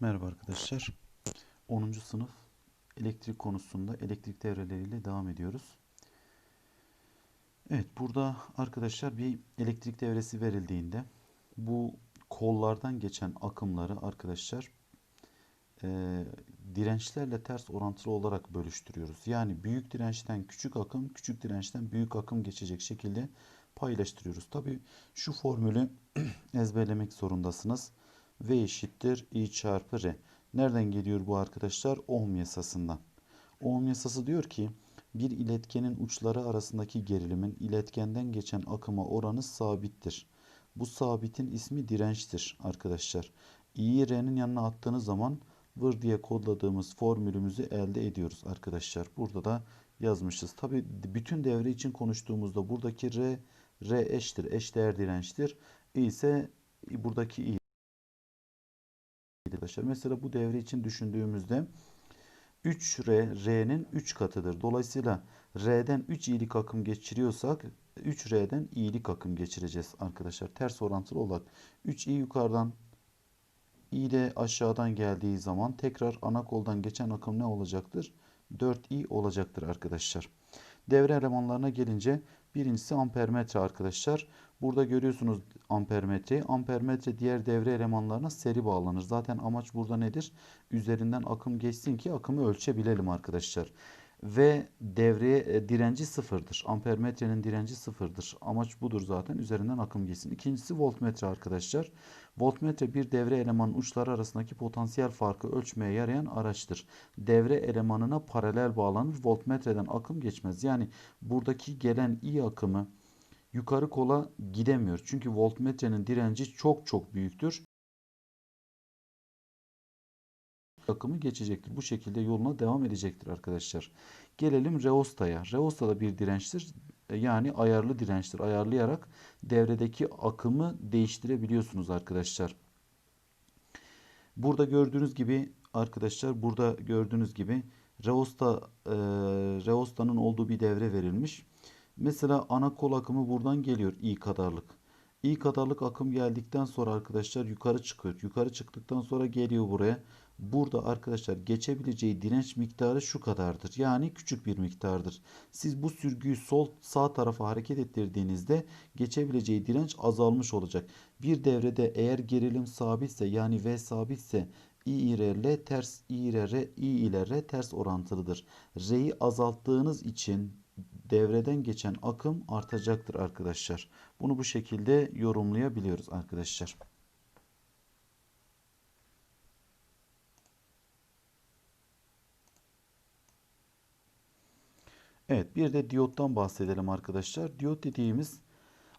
Merhaba arkadaşlar. 10. sınıf elektrik konusunda elektrik devreleriyle devam ediyoruz. Evet burada arkadaşlar bir elektrik devresi verildiğinde bu kollardan geçen akımları arkadaşlar e, dirençlerle ters orantılı olarak bölüştürüyoruz. Yani büyük dirençten küçük akım, küçük dirençten büyük akım geçecek şekilde paylaştırıyoruz. Tabi şu formülü ezberlemek zorundasınız. V eşittir I çarpı R. Nereden geliyor bu arkadaşlar? Ohm yasasından. Ohm yasası diyor ki bir iletkenin uçları arasındaki gerilimin iletkenden geçen akıma oranı sabittir. Bu sabitin ismi dirençtir arkadaşlar. İ'yi R'nin yanına attığınız zaman vır diye kodladığımız formülümüzü elde ediyoruz arkadaşlar. Burada da yazmışız. Tabi bütün devre için konuştuğumuzda buradaki R, R eşittir. Eşdeğer dirençtir. I ise buradaki I arkadaşlar. Mesela bu devre için düşündüğümüzde 3R R'nin 3 katıdır. Dolayısıyla R'den 3 iyilik akım geçiriyorsak 3R'den iyilik akım geçireceğiz arkadaşlar. Ters orantılı olarak 3i yukarıdan i de aşağıdan geldiği zaman tekrar ana koldan geçen akım ne olacaktır? 4i olacaktır arkadaşlar. Devre elemanlarına gelince birincisi ampermetre arkadaşlar. Burada görüyorsunuz ampermetreyi. Ampermetre diğer devre elemanlarına seri bağlanır. Zaten amaç burada nedir? Üzerinden akım geçsin ki akımı ölçebilelim arkadaşlar. Ve devreye e, direnci sıfırdır. Ampermetrenin direnci sıfırdır. Amaç budur zaten. Üzerinden akım geçsin. İkincisi voltmetre arkadaşlar. Voltmetre bir devre elemanın uçları arasındaki potansiyel farkı ölçmeye yarayan araçtır. Devre elemanına paralel bağlanır. Voltmetreden akım geçmez. Yani buradaki gelen I akımı yukarı kola gidemiyor. Çünkü voltmetrenin direnci çok çok büyüktür. akımı geçecektir. Bu şekilde yoluna devam edecektir arkadaşlar. Gelelim reostaya. Reosta da bir dirençtir. Yani ayarlı dirençtir. Ayarlayarak devredeki akımı değiştirebiliyorsunuz arkadaşlar. Burada gördüğünüz gibi arkadaşlar burada gördüğünüz gibi reosta e, reostanın olduğu bir devre verilmiş. Mesela ana kol akımı buradan geliyor i kadarlık. i kadarlık akım geldikten sonra arkadaşlar yukarı çıkıyor. Yukarı çıktıktan sonra geliyor buraya. Burada arkadaşlar geçebileceği direnç miktarı şu kadardır. Yani küçük bir miktardır. Siz bu sürgüyü sol sağ tarafa hareket ettirdiğinizde geçebileceği direnç azalmış olacak. Bir devrede eğer gerilim sabitse yani V sabitse I ile R ters I ile R, I ile R ters orantılıdır. R'yi azalttığınız için devreden geçen akım artacaktır arkadaşlar. Bunu bu şekilde yorumlayabiliyoruz arkadaşlar. Evet bir de diyottan bahsedelim arkadaşlar. Diyot dediğimiz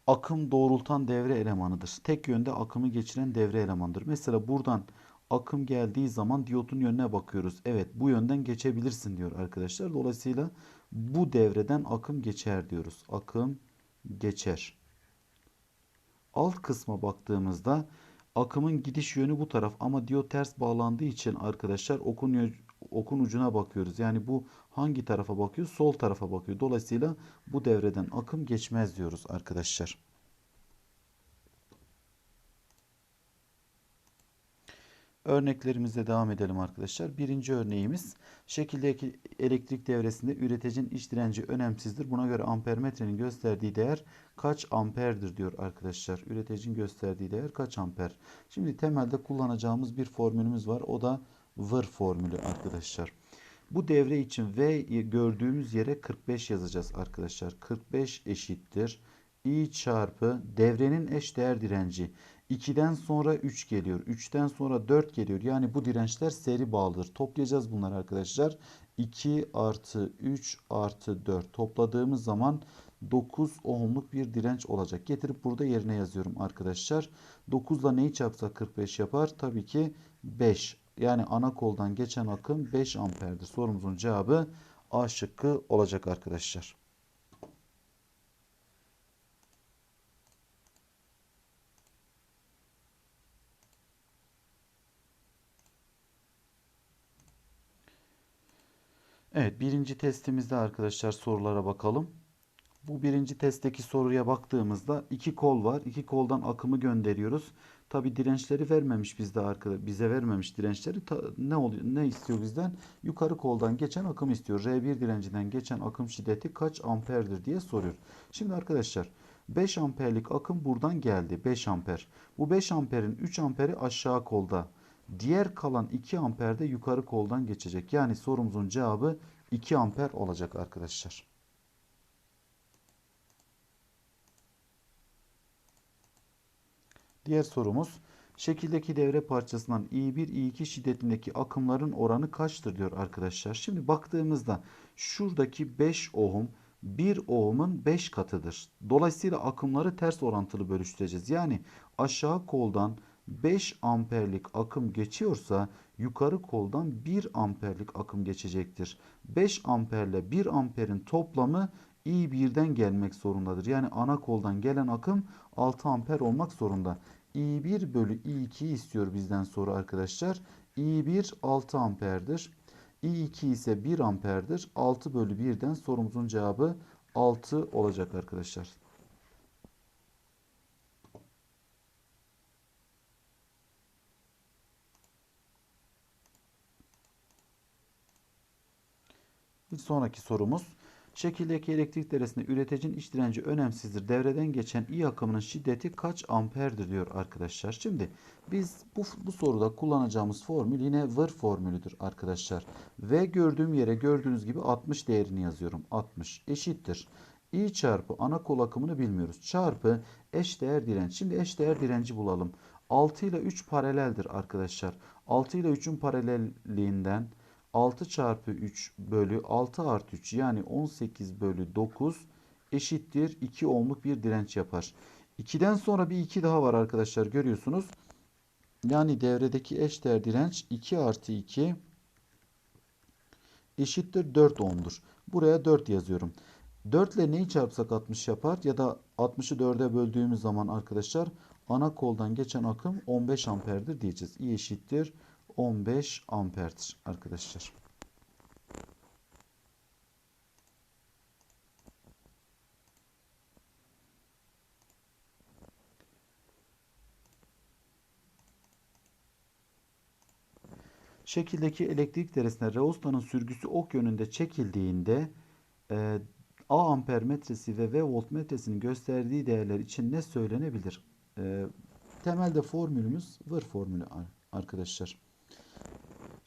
akım doğrultan devre elemanıdır. Tek yönde akımı geçiren devre elemanıdır. Mesela buradan akım geldiği zaman diyotun yönüne bakıyoruz. Evet bu yönden geçebilirsin diyor arkadaşlar. Dolayısıyla bu devreden akım geçer diyoruz. Akım geçer. Alt kısma baktığımızda akımın gidiş yönü bu taraf ama diyot ters bağlandığı için arkadaşlar okun okun ucuna bakıyoruz. Yani bu hangi tarafa bakıyor? Sol tarafa bakıyor. Dolayısıyla bu devreden akım geçmez diyoruz arkadaşlar. Örneklerimize devam edelim arkadaşlar. Birinci örneğimiz şekildeki elektrik devresinde üreticinin iç direnci önemsizdir. Buna göre ampermetrenin gösterdiği değer kaç amperdir diyor arkadaşlar. Üreticinin gösterdiği değer kaç amper. Şimdi temelde kullanacağımız bir formülümüz var. O da vır formülü arkadaşlar. Bu devre için V gördüğümüz yere 45 yazacağız arkadaşlar. 45 eşittir. I çarpı devrenin eş değer direnci. 2'den sonra 3 geliyor. 3'ten sonra 4 geliyor. Yani bu dirençler seri bağlıdır. Toplayacağız bunları arkadaşlar. 2 artı 3 artı 4 topladığımız zaman 9 ohmluk bir direnç olacak. Getirip burada yerine yazıyorum arkadaşlar. 9 ile neyi çarpsa 45 yapar? Tabii ki 5. Yani ana koldan geçen akım 5 amperdir. Sorumuzun cevabı A şıkkı olacak arkadaşlar. Evet birinci testimizde arkadaşlar sorulara bakalım. Bu birinci testteki soruya baktığımızda iki kol var. İki koldan akımı gönderiyoruz. Tabi dirençleri vermemiş bizde arkada bize vermemiş dirençleri Ta- ne oluyor ne istiyor bizden? Yukarı koldan geçen akım istiyor. R1 direncinden geçen akım şiddeti kaç amperdir diye soruyor. Şimdi arkadaşlar 5 amperlik akım buradan geldi. 5 amper. Bu 5 amperin 3 amperi aşağı kolda. Diğer kalan 2 amper de yukarı koldan geçecek. Yani sorumuzun cevabı 2 amper olacak arkadaşlar. Diğer sorumuz şekildeki devre parçasından I1 I2 şiddetindeki akımların oranı kaçtır diyor arkadaşlar. Şimdi baktığımızda şuradaki 5 ohm 1 ohm'un 5 katıdır. Dolayısıyla akımları ters orantılı bölüştüreceğiz. Yani aşağı koldan 5 amperlik akım geçiyorsa yukarı koldan 1 amperlik akım geçecektir. 5 amperle 1 amperin toplamı I1'den gelmek zorundadır. Yani ana koldan gelen akım 6 amper olmak zorunda. I1 bölü I2 istiyor bizden sonra arkadaşlar. I1 6 amperdir. I2 ise 1 amperdir. 6 bölü 1'den sorumuzun cevabı 6 olacak arkadaşlar. Bir sonraki sorumuz. Şekildeki elektrik devresinde üreticinin iç direnci önemsizdir. Devreden geçen I akımının şiddeti kaç amperdir diyor arkadaşlar. Şimdi biz bu, bu soruda kullanacağımız formül yine vır formülüdür arkadaşlar. Ve gördüğüm yere gördüğünüz gibi 60 değerini yazıyorum. 60 eşittir. I çarpı ana kol akımını bilmiyoruz. Çarpı eşdeğer direnç. Şimdi eşdeğer direnci bulalım. 6 ile 3 paraleldir arkadaşlar. 6 ile 3'ün paralelliğinden 6 çarpı 3 bölü 6 artı 3 yani 18 bölü 9 eşittir 2 ohmluk bir direnç yapar. 2'den sonra bir 2 daha var arkadaşlar görüyorsunuz. Yani devredeki eşdeğer direnç 2 artı 2 eşittir 4 ohmdur. Buraya 4 yazıyorum. 4 ile neyi çarpsak 60 yapar ya da 60'ı 4'e böldüğümüz zaman arkadaşlar ana koldan geçen akım 15 amperdir diyeceğiz. I eşittir 15 amperdir arkadaşlar. Şekildeki elektrik devresine reostanın sürgüsü ok yönünde çekildiğinde e, A amper metresi ve V voltmetresinin gösterdiği değerler için ne söylenebilir? E, temelde formülümüz vır formülü arkadaşlar.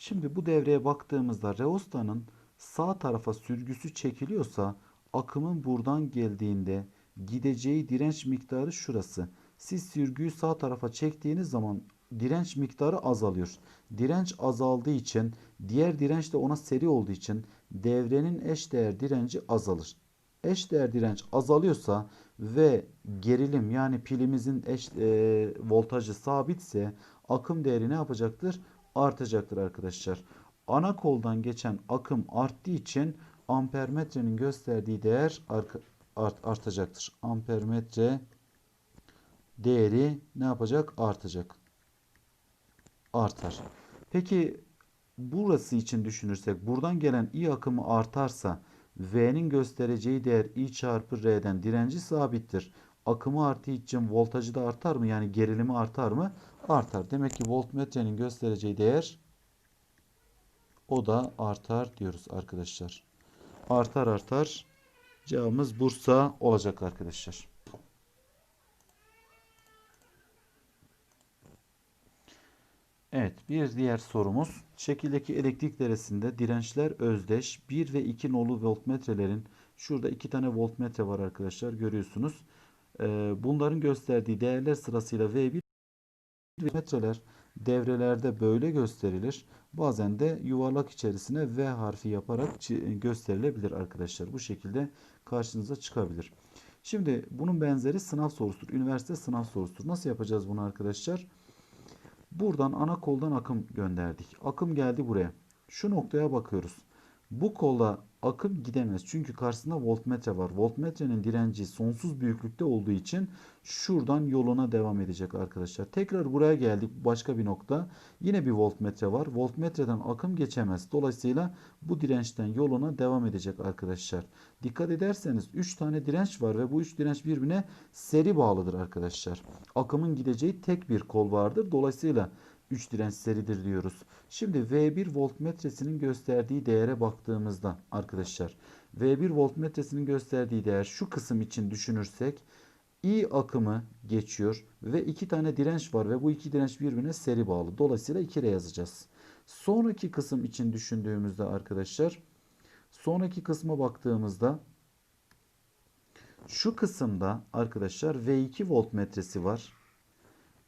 Şimdi bu devreye baktığımızda reostanın sağ tarafa sürgüsü çekiliyorsa akımın buradan geldiğinde gideceği direnç miktarı şurası. Siz sürgüyü sağ tarafa çektiğiniz zaman direnç miktarı azalıyor. Direnç azaldığı için diğer direnç de ona seri olduğu için devrenin eşdeğer direnci azalır. Eşdeğer direnç azalıyorsa ve gerilim yani pilimizin eş, e, voltajı sabitse akım değeri ne yapacaktır? Artacaktır arkadaşlar. Ana koldan geçen akım arttığı için ampermetrenin gösterdiği değer art, artacaktır. Ampermetre değeri ne yapacak? Artacak. Artar. Peki burası için düşünürsek buradan gelen I akımı artarsa V'nin göstereceği değer I çarpı R'den direnci sabittir. Akımı arttığı için voltajı da artar mı? Yani gerilimi artar mı? Artar. Demek ki voltmetrenin göstereceği değer o da artar diyoruz arkadaşlar. Artar artar. Cevabımız Bursa olacak arkadaşlar. Evet bir diğer sorumuz. Şekildeki elektrik deresinde dirençler özdeş 1 ve 2 nolu voltmetrelerin şurada 2 tane voltmetre var arkadaşlar görüyorsunuz. Ee, bunların gösterdiği değerler sırasıyla V1 metreler devrelerde böyle gösterilir. Bazen de yuvarlak içerisine V harfi yaparak gösterilebilir arkadaşlar. Bu şekilde karşınıza çıkabilir. Şimdi bunun benzeri sınav sorusudur. Üniversite sınav sorusudur. Nasıl yapacağız bunu arkadaşlar? Buradan ana koldan akım gönderdik. Akım geldi buraya. Şu noktaya bakıyoruz. Bu kolla akım gidemez. Çünkü karşısında voltmetre var. Voltmetrenin direnci sonsuz büyüklükte olduğu için şuradan yoluna devam edecek arkadaşlar. Tekrar buraya geldik. Başka bir nokta. Yine bir voltmetre var. Voltmetreden akım geçemez. Dolayısıyla bu dirençten yoluna devam edecek arkadaşlar. Dikkat ederseniz 3 tane direnç var ve bu 3 direnç birbirine seri bağlıdır arkadaşlar. Akımın gideceği tek bir kol vardır. Dolayısıyla 3 direnç seridir diyoruz. Şimdi V1 voltmetresinin gösterdiği değere baktığımızda arkadaşlar V1 voltmetresinin gösterdiği değer şu kısım için düşünürsek I akımı geçiyor ve iki tane direnç var ve bu iki direnç birbirine seri bağlı. Dolayısıyla 2 yazacağız. Sonraki kısım için düşündüğümüzde arkadaşlar sonraki kısma baktığımızda şu kısımda arkadaşlar V2 voltmetresi var.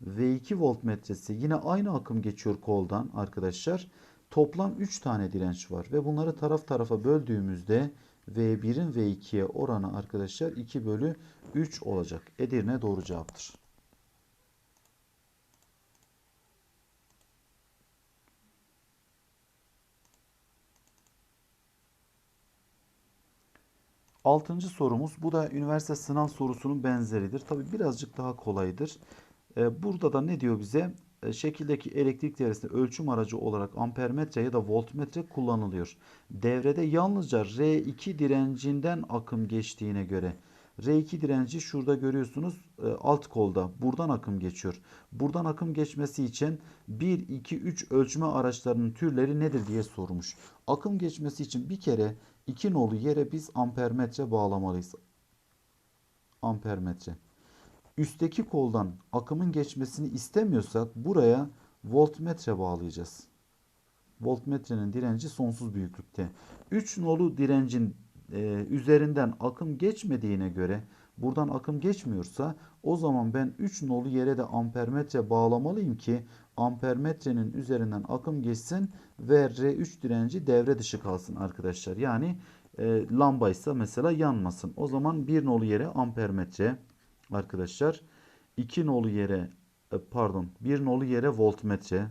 V2 voltmetresi yine aynı akım geçiyor koldan arkadaşlar. Toplam 3 tane direnç var ve bunları taraf tarafa böldüğümüzde V1'in V2'ye oranı arkadaşlar 2 bölü 3 olacak. Edirne doğru cevaptır. Altıncı sorumuz. Bu da üniversite sınav sorusunun benzeridir. Tabi birazcık daha kolaydır. Ee, burada da ne diyor bize? Ee, şekildeki elektrik devresinde ölçüm aracı olarak ampermetre ya da voltmetre kullanılıyor. Devrede yalnızca R2 direncinden akım geçtiğine göre R2 direnci şurada görüyorsunuz e, alt kolda. Buradan akım geçiyor. Buradan akım geçmesi için 1, 2, 3 ölçme araçlarının türleri nedir diye sormuş. Akım geçmesi için bir kere 2 nolu yere biz ampermetre bağlamalıyız. Ampermetre. Üstteki koldan akımın geçmesini istemiyorsak buraya voltmetre bağlayacağız. Voltmetrenin direnci sonsuz büyüklükte. 3 nolu direncin e, üzerinden akım geçmediğine göre buradan akım geçmiyorsa o zaman ben 3 nolu yere de ampermetre bağlamalıyım ki ampermetrenin üzerinden akım geçsin ve R3 direnci devre dışı kalsın arkadaşlar. Yani e, lambaysa mesela yanmasın. O zaman 1 nolu yere ampermetre arkadaşlar 2 nolu yere e, pardon 1 nolu yere voltmetre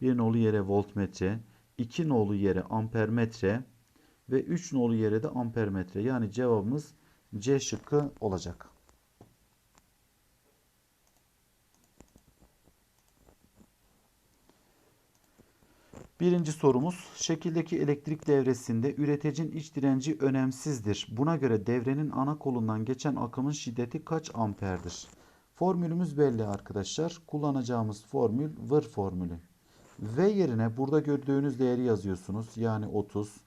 1 nolu yere voltmetre 2 nolu yere ampermetre ve 3 nolu yere de ampermetre. Yani cevabımız C şıkkı olacak. Birinci sorumuz şekildeki elektrik devresinde üreticinin iç direnci önemsizdir. Buna göre devrenin ana kolundan geçen akımın şiddeti kaç amperdir? Formülümüz belli arkadaşlar. Kullanacağımız formül vır formülü. V yerine burada gördüğünüz değeri yazıyorsunuz. Yani 30.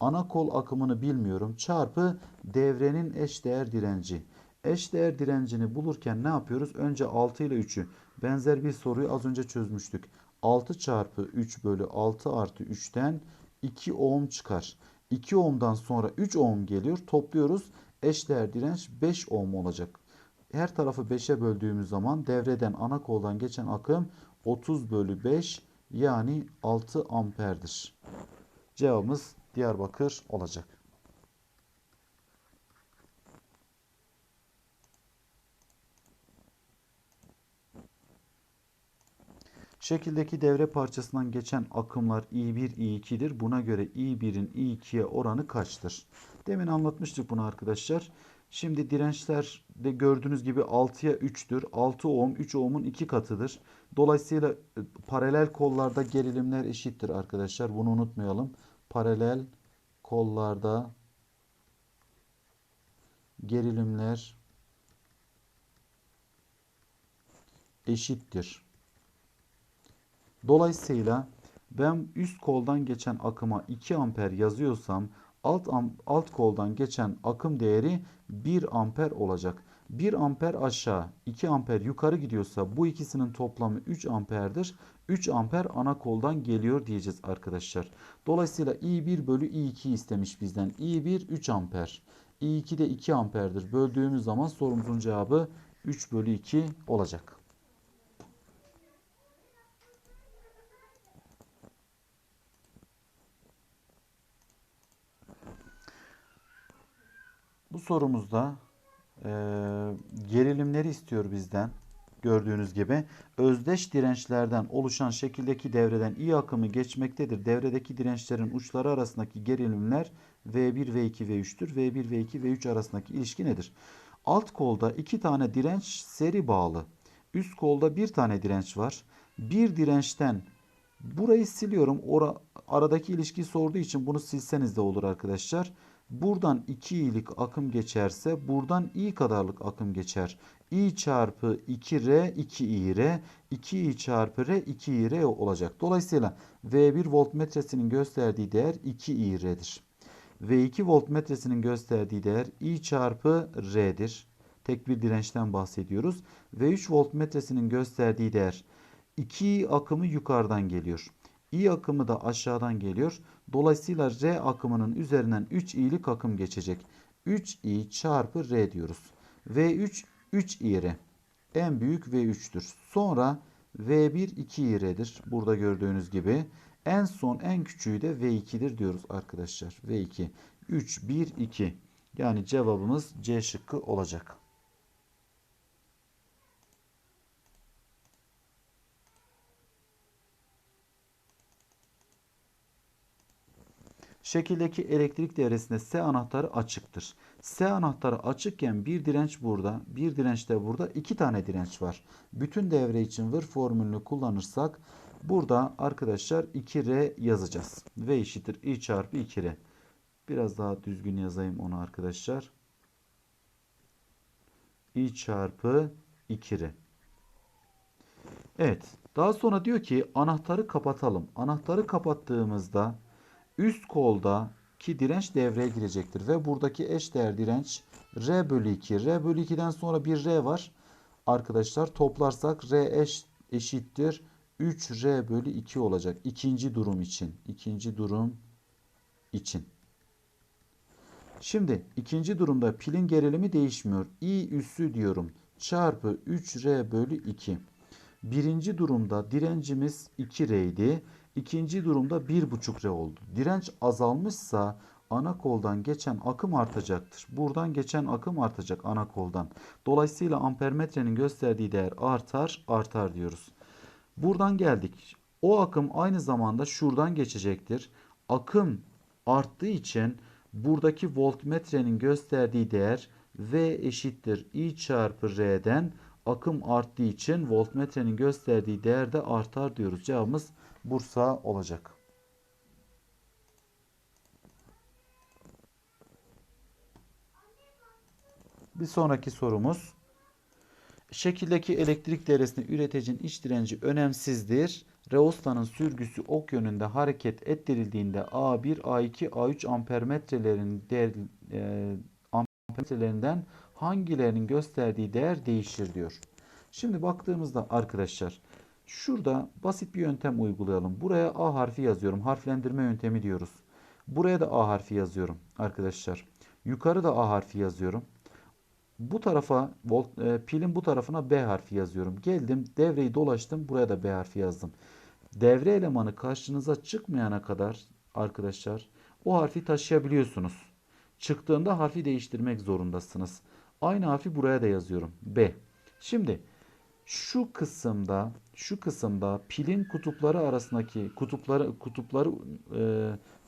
Ana kol akımını bilmiyorum. Çarpı devrenin eşdeğer direnci. Eşdeğer direncini bulurken ne yapıyoruz? Önce 6 ile 3'ü. Benzer bir soruyu az önce çözmüştük. 6 çarpı 3 bölü 6 artı 3'ten 2 ohm çıkar. 2 ohmdan sonra 3 ohm geliyor. Topluyoruz. Eşdeğer direnç 5 ohm olacak. Her tarafı 5'e böldüğümüz zaman devreden ana koldan geçen akım 30 bölü 5 yani 6 amperdir. Cevabımız Diyarbakır olacak. Şekildeki devre parçasından geçen akımlar I1, I2'dir. Buna göre I1'in I2'ye oranı kaçtır? Demin anlatmıştık bunu arkadaşlar. Şimdi dirençler de gördüğünüz gibi 6'ya 3'tür. 6 ohm 3 ohmun 2 katıdır. Dolayısıyla e, paralel kollarda gerilimler eşittir arkadaşlar. Bunu unutmayalım. Paralel kollarda gerilimler eşittir. Dolayısıyla ben üst koldan geçen akıma 2 amper yazıyorsam alt, alt koldan geçen akım değeri 1 amper olacak. 1 amper aşağı 2 amper yukarı gidiyorsa bu ikisinin toplamı 3 amperdir. 3 amper ana koldan geliyor diyeceğiz arkadaşlar. Dolayısıyla I1 bölü I2 istemiş bizden. I1 3 amper. I2 de 2 amperdir. Böldüğümüz zaman sorumuzun cevabı 3 bölü 2 olacak. Bu sorumuzda e, gerilimleri istiyor bizden. gördüğünüz gibi özdeş dirençlerden oluşan şekildeki devreden I akımı geçmektedir. Devredeki dirençlerin uçları arasındaki gerilimler V1, V2, V3'tür. V1, V2, V3 arasındaki ilişki nedir? Alt kolda iki tane direnç seri bağlı. Üst kolda bir tane direnç var. Bir dirençten burayı siliyorum. Ora, aradaki ilişkiyi sorduğu için bunu silseniz de olur arkadaşlar. Buradan 2 i'lik akım geçerse buradan i kadarlık akım geçer. i çarpı 2r 2i'r 2i çarpı r 2i'r olacak. Dolayısıyla V1 voltmetresinin gösterdiği değer 2i'r'dir. V2 voltmetresinin gösterdiği değer i çarpı r'dir. Tek bir dirençten bahsediyoruz. V3 voltmetresinin gösterdiği değer 2i akımı yukarıdan geliyor. I akımı da aşağıdan geliyor. Dolayısıyla R akımının üzerinden 3 i'lik akım geçecek. 3 i çarpı R diyoruz. V3 3 i'R. En büyük V3'tür. Sonra V1 2 i'R'dir. Burada gördüğünüz gibi. En son en küçüğü de V2'dir diyoruz arkadaşlar. V2 3 1 2. Yani cevabımız C şıkkı olacak. Şekildeki elektrik devresinde S anahtarı açıktır. S anahtarı açıkken bir direnç burada, bir direnç de burada, iki tane direnç var. Bütün devre için vır formülünü kullanırsak burada arkadaşlar 2R yazacağız. V eşittir I çarpı 2R. Biraz daha düzgün yazayım onu arkadaşlar. I çarpı 2R. Evet. Daha sonra diyor ki anahtarı kapatalım. Anahtarı kapattığımızda üst kolda ki direnç devreye girecektir. Ve buradaki eşdeğer direnç R bölü 2. R bölü 2'den sonra bir R var. Arkadaşlar toplarsak R eş, eşittir 3R bölü 2 olacak. İkinci durum için. İkinci durum için. Şimdi ikinci durumda pilin gerilimi değişmiyor. I üssü diyorum. Çarpı 3R bölü 2. Birinci durumda direncimiz 2R idi. İkinci durumda 1,5 R oldu. Direnç azalmışsa ana koldan geçen akım artacaktır. Buradan geçen akım artacak ana koldan. Dolayısıyla ampermetrenin gösterdiği değer artar, artar diyoruz. Buradan geldik. O akım aynı zamanda şuradan geçecektir. Akım arttığı için buradaki voltmetrenin gösterdiği değer V eşittir I çarpı R'den akım arttığı için voltmetrenin gösterdiği değer de artar diyoruz. Cevabımız Bursa olacak. Bir sonraki sorumuz. Şekildeki elektrik devresinde üreticinin iç direnci önemsizdir. Reostanın sürgüsü ok yönünde hareket ettirildiğinde A1, A2, A3 ampermetrelerin değer, e, ampermetrelerinden hangilerinin gösterdiği değer değişir diyor. Şimdi baktığımızda arkadaşlar şurada basit bir yöntem uygulayalım. Buraya A harfi yazıyorum. Harflendirme yöntemi diyoruz. Buraya da A harfi yazıyorum arkadaşlar. Yukarı da A harfi yazıyorum. Bu tarafa volt, e, pilin bu tarafına B harfi yazıyorum. Geldim devreyi dolaştım. Buraya da B harfi yazdım. Devre elemanı karşınıza çıkmayana kadar arkadaşlar o harfi taşıyabiliyorsunuz. Çıktığında harfi değiştirmek zorundasınız. Aynı harfi buraya da yazıyorum. B. Şimdi şu kısımda şu kısımda pilin kutupları arasındaki kutupları kutupları e,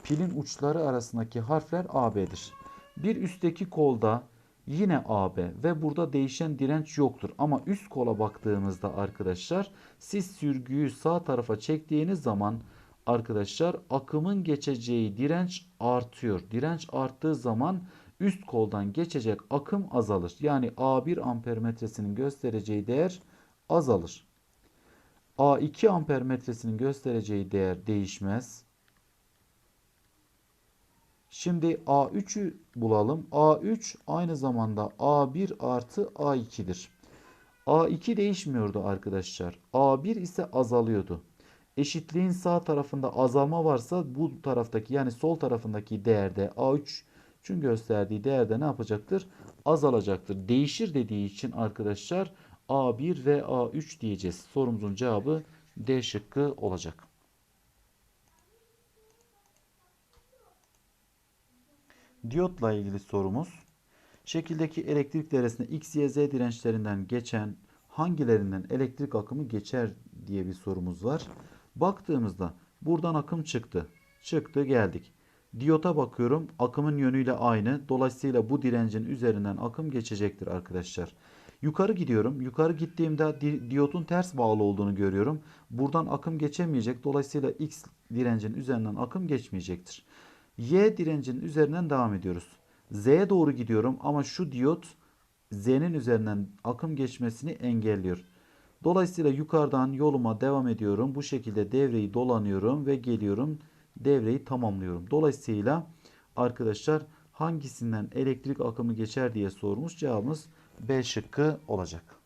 pilin uçları arasındaki harfler AB'dir. Bir üstteki kolda yine AB ve burada değişen direnç yoktur. Ama üst kola baktığımızda arkadaşlar siz sürgüyü sağ tarafa çektiğiniz zaman arkadaşlar akımın geçeceği direnç artıyor. Direnç arttığı zaman üst koldan geçecek akım azalır. Yani A1 ampermetresinin göstereceği değer azalır. A2 ampermetresinin göstereceği değer değişmez. Şimdi A3'ü bulalım. A3 aynı zamanda A1 artı A2'dir. A2 değişmiyordu arkadaşlar. A1 ise azalıyordu. Eşitliğin sağ tarafında azalma varsa bu taraftaki yani sol tarafındaki değerde A3'ün gösterdiği değerde ne yapacaktır? Azalacaktır. Değişir dediği için arkadaşlar A1 ve A3 diyeceğiz. Sorumuzun cevabı D şıkkı olacak. Diyotla ilgili sorumuz. Şekildeki elektrik devresinde X, Y, Z dirençlerinden geçen hangilerinden elektrik akımı geçer diye bir sorumuz var. Baktığımızda buradan akım çıktı. Çıktı geldik. Diyota bakıyorum. Akımın yönüyle aynı. Dolayısıyla bu direncin üzerinden akım geçecektir arkadaşlar. Yukarı gidiyorum. Yukarı gittiğimde di- diyotun ters bağlı olduğunu görüyorum. Buradan akım geçemeyecek. Dolayısıyla X direncin üzerinden akım geçmeyecektir. Y direncinin üzerinden devam ediyoruz. Z'ye doğru gidiyorum ama şu diyot Z'nin üzerinden akım geçmesini engelliyor. Dolayısıyla yukarıdan yoluma devam ediyorum. Bu şekilde devreyi dolanıyorum ve geliyorum. Devreyi tamamlıyorum. Dolayısıyla arkadaşlar hangisinden elektrik akımı geçer diye sormuş. Cevabımız B şıkkı olacak.